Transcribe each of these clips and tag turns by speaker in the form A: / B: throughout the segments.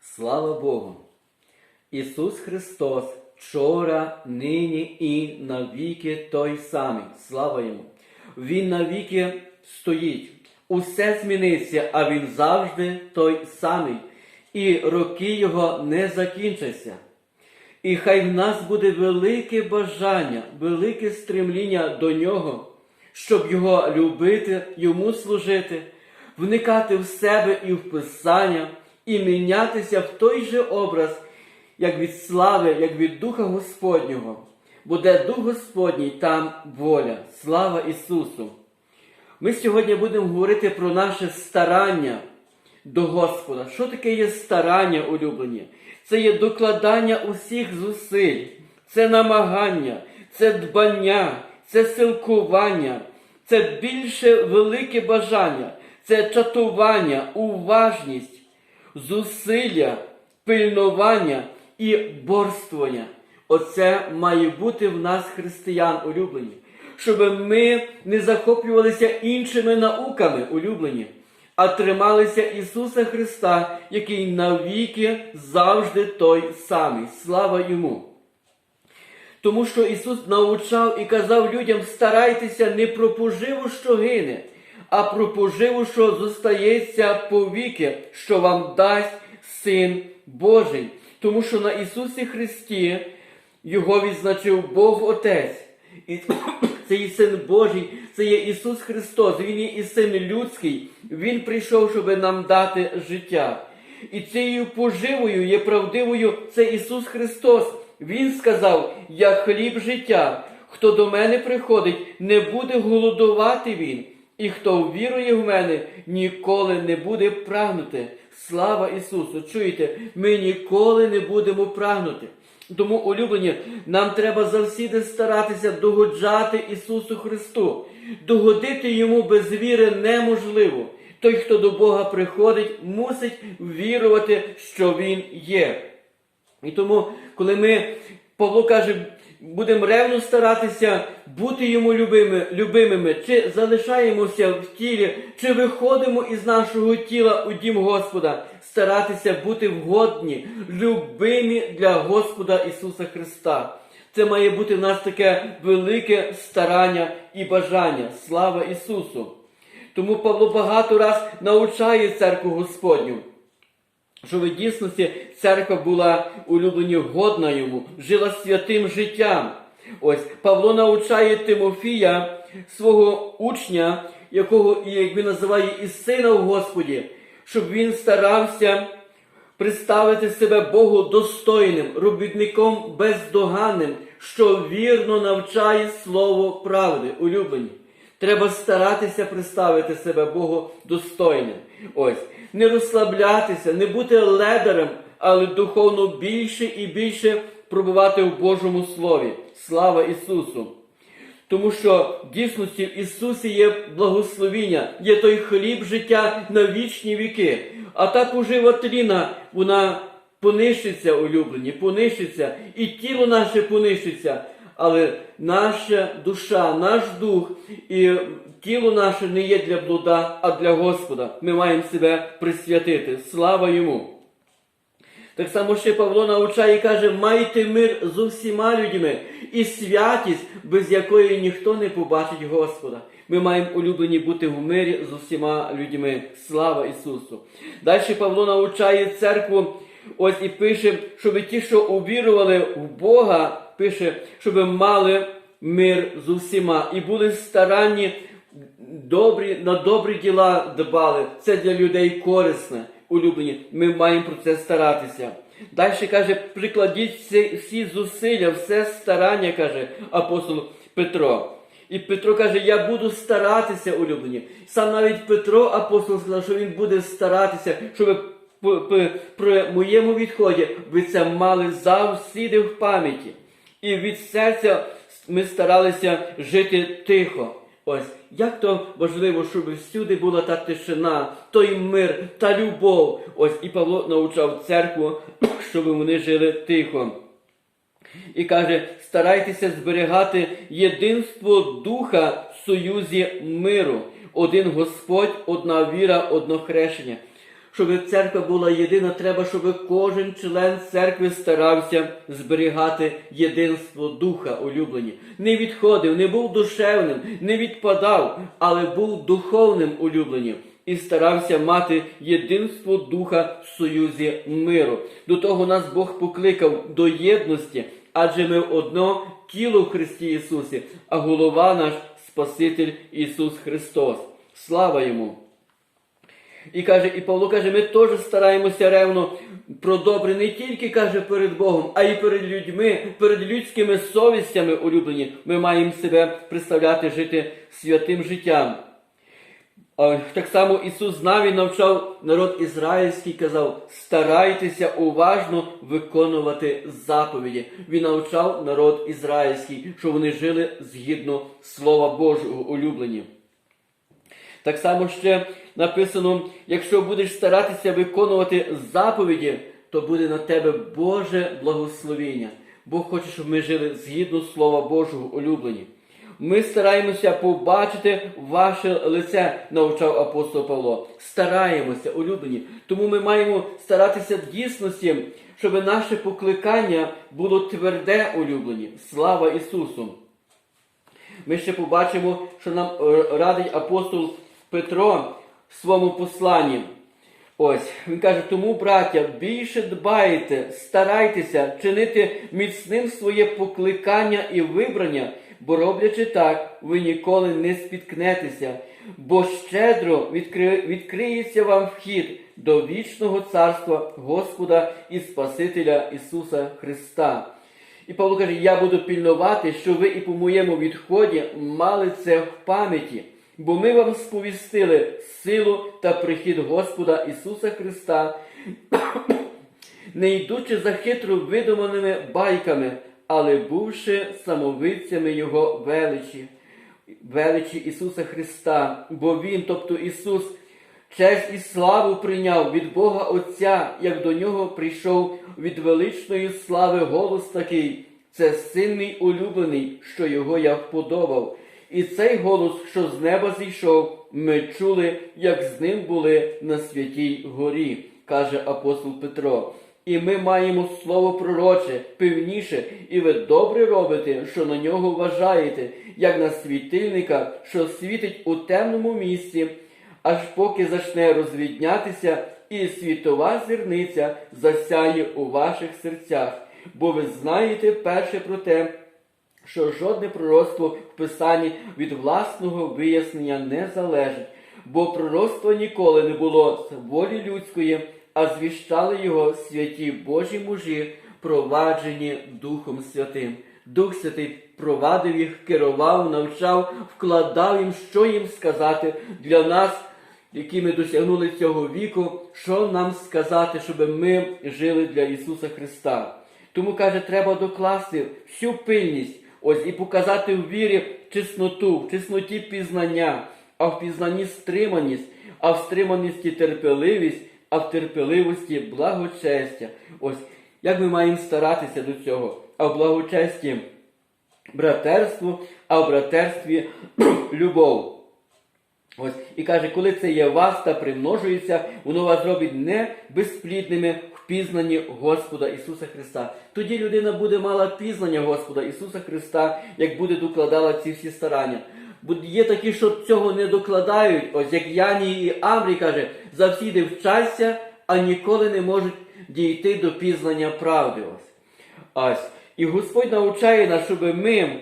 A: Слава Богу! Ісус Христос вчора, нині і навіки той самий. Слава Йому! Він навіки стоїть. Усе зміниться, а Він завжди той самий. І роки Його не закінчаться. І хай в нас буде велике бажання, велике стремління до нього, щоб його любити, йому служити, вникати в себе і в Писання, і мінятися в той же образ, як від слави, як від Духа Господнього. Бо де Дух Господній, там воля. Слава Ісусу! Ми сьогодні будемо говорити про наше старання до Господа. Що таке є старання улюблені? Це є докладання усіх зусиль, це намагання, це дбання, це силкування, це більше велике бажання, це чатування, уважність, зусилля, пильнування і борствування. Оце має бути в нас християн улюблені, щоб ми не захоплювалися іншими науками улюблені, а трималися Ісуса Христа, який навіки завжди той самий. Слава Йому! Тому що Ісус навчав і казав людям: старайтеся не про поживу, що гине, а про поживу, що зостається повіки, що вам дасть Син Божий. Тому що на Ісусі Христі Його відзначив Бог Отець. І це є Син Божий, це є Ісус Христос, Він є і Син людський, Він прийшов, щоб нам дати життя. І цією поживою є правдивою це Ісус Христос. Він сказав: Я хліб життя. Хто до мене приходить, не буде голодувати він, і хто вірує в мене, ніколи не буде прагнути. Слава Ісусу! Чуєте, ми ніколи не будемо прагнути. Тому, улюблені, нам треба завсіди старатися догоджати Ісусу Христу. Догодити Йому без віри неможливо. Той, хто до Бога приходить, мусить вірувати, що Він є. І тому, коли ми, Павло каже, будемо ревно старатися бути йому любими, любимими, чи залишаємося в тілі, чи виходимо із нашого тіла у дім Господа, старатися бути вгодні, любимі для Господа Ісуса Христа. Це має бути в нас таке велике старання і бажання. Слава Ісусу! Тому Павло багато раз навчає церкву Господню щоб в дійсності церква була улюблені годна йому, жила святим життям. Ось Павло навчає Тимофія, свого учня, якого, як він називає, і сина в Господі, щоб він старався представити себе Богу достойним, робітником бездоганним, що вірно навчає слово правди, улюблені. Треба старатися представити себе Богу достойним. Ось, не розслаблятися, не бути ледарем, але духовно більше і більше пробувати в Божому Слові. Слава Ісусу! Тому що в дійсності в Ісусі є благословіння, є той хліб життя на вічні віки. А та пожива тліна, вона понищиться, улюблені, понищиться, і тіло наше понищиться. Але наша душа, наш дух і тіло наше не є для блуда, а для Господа. Ми маємо себе присвятити. Слава йому! Так само ще Павло навчає і каже, майте мир з усіма людьми і святість, без якої ніхто не побачить Господа. Ми маємо улюблені бути в мирі з усіма людьми. Слава Ісусу! Далі Павло навчає церкву, ось і пише, щоб ті, що увірували в Бога, пише, щоб мали мир з усіма і були старанні, добрі, на добрі діла дбали. Це для людей корисне, улюблені. Ми маємо про це старатися. Далі каже, прикладіть всі, всі зусилля, все старання, каже апостол Петро. І Петро каже, я буду старатися, улюблені. Сам навіть Петро апостол сказав, що він буде старатися, щоб при моєму відході ви це мали завсіди в пам'яті. І від серця ми старалися жити тихо. Ось як то важливо, щоб всюди була та тишина, той мир, та любов. Ось і Павло навчав церкву, щоб вони жили тихо. І каже: старайтеся зберігати єдинство духа в союзі миру, один Господь, одна віра, одно хрещення щоб церква була єдина, треба, щоб кожен член церкви старався зберігати єдинство духа улюблені. Не відходив, не був душевним, не відпадав, але був духовним улюблені. І старався мати єдинство духа в союзі миру. До того нас Бог покликав до єдності, адже ми одно тіло в Христі Ісусі, а голова наш Спаситель Ісус Христос. Слава Йому! І каже, і Павло каже, ми теж стараємося ревно про добре не тільки каже перед Богом, а й перед людьми, перед людськими совістями улюблені. Ми маємо себе представляти, жити святим життям. А Так само Ісус знав і навчав народ ізраїльський, казав, старайтеся уважно виконувати заповіді. Він навчав народ ізраїльський, що вони жили згідно Слова Божого улюблені. Так само ще написано: якщо будеш старатися виконувати заповіді, то буде на тебе Боже благословення. Бог хоче, щоб ми жили згідно Слова Божого улюблені. Ми стараємося побачити ваше лице, навчав апостол Павло. Стараємося, улюблені. Тому ми маємо старатися в дійсності, щоб наше покликання було тверде, улюблені. Слава Ісусу! Ми ще побачимо, що нам е, радить апостол Петро в своєму посланні. Ось, він каже, тому, браття, більше дбайте, старайтеся чинити міцним своє покликання і вибрання, бо роблячи так, ви ніколи не спіткнетеся, бо щедро відкри... відкриється вам вхід до вічного царства Господа і Спасителя Ісуса Христа. І Павло каже, я буду пільнувати, що ви і по моєму відході мали це в пам'яті, бо ми вам сповістили силу та прихід Господа Ісуса Христа, не йдучи за хитро видуманими байками, але бувши самовидцями Його величі, величі Ісуса Христа, бо Він, тобто Ісус, честь і славу прийняв від Бога Отця, як до нього прийшов від величної слави голос такий. Це син мій улюблений, що його я вподобав. І цей голос, що з неба зійшов, ми чули, як з ним були на святій горі, каже апостол Петро. І ми маємо слово пророче, певніше, і ви добре робите, що на нього вважаєте, як на світильника, що світить у темному місці, аж поки зачне розвіднятися, і світова зірниця засяє у ваших серцях. Бо ви знаєте перше про те, що жодне пророцтво в Писанні від власного вияснення не залежить, бо пророцтва ніколи не було з волі людської, а звіщали його святі Божі мужі, проваджені Духом Святим. Дух Святий провадив їх, керував, навчав, вкладав їм, що їм сказати для нас, які ми досягнули цього віку, що нам сказати, щоб ми жили для Ісуса Христа. Тому каже, треба докласти всю пильність, ось і показати в вірі чесноту, в чесноті пізнання, а в пізнанні стриманість, а в стриманості терпеливість, а в терпеливості благочестя. Ось як ми маємо старатися до цього, а в благочесті братерство, а в братерстві любов. Ось, і каже, коли це є вас та примножується, воно вас робить не безплідними пізнанні Господа Ісуса Христа. Тоді людина буде мала пізнання Господа Ісуса Христа, як буде докладала ці всі старання. Є такі, що цього не докладають, ось як Яні і Амрій каже, завсіди вчаться, а ніколи не можуть дійти до пізнання правди. Ось. Ось. І Господь навчає нас, щоб ми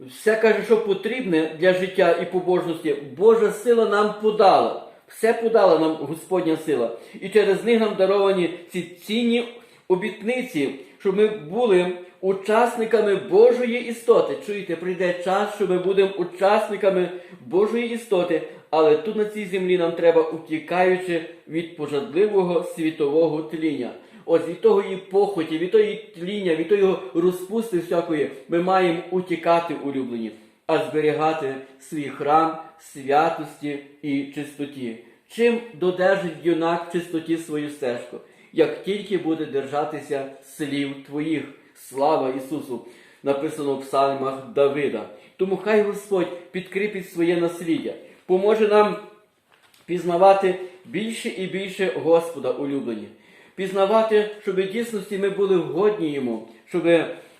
A: все каже, що потрібне для життя і побожності, Божа сила нам подала. Все подала нам Господня сила. І через них нам даровані ці цінні обітниці, щоб ми були учасниками Божої істоти. Чуєте, прийде час, що ми будемо учасниками Божої істоти, але тут на цій землі нам треба, утікаючи від пожадливого світового тління. Ось від того і похоті, від тої тління, від тої розпусти всякої, ми маємо утікати улюблені, а зберігати свій храм, святості і чистоті. Чим додержить юнак чистоті свою стежку, як тільки буде держатися слів твоїх, слава Ісусу, написано в псалмах Давида. Тому хай Господь підкріпить своє насліддя, поможе нам пізнавати більше і більше Господа улюблені, пізнавати, щоб в дійсності ми були вгодні йому, щоб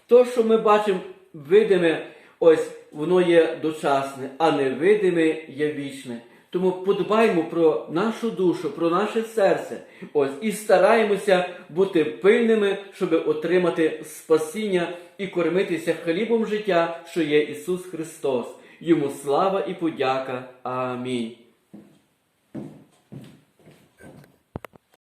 A: то, що ми бачимо, видиме, ось воно є дочасне, а невидиме є вічне. Тому подбаймо про нашу душу, про наше серце, ось і стараємося бути пильними, щоб отримати спасіння і кормитися хлібом життя, що є Ісус Христос. Йому слава і подяка. Амінь.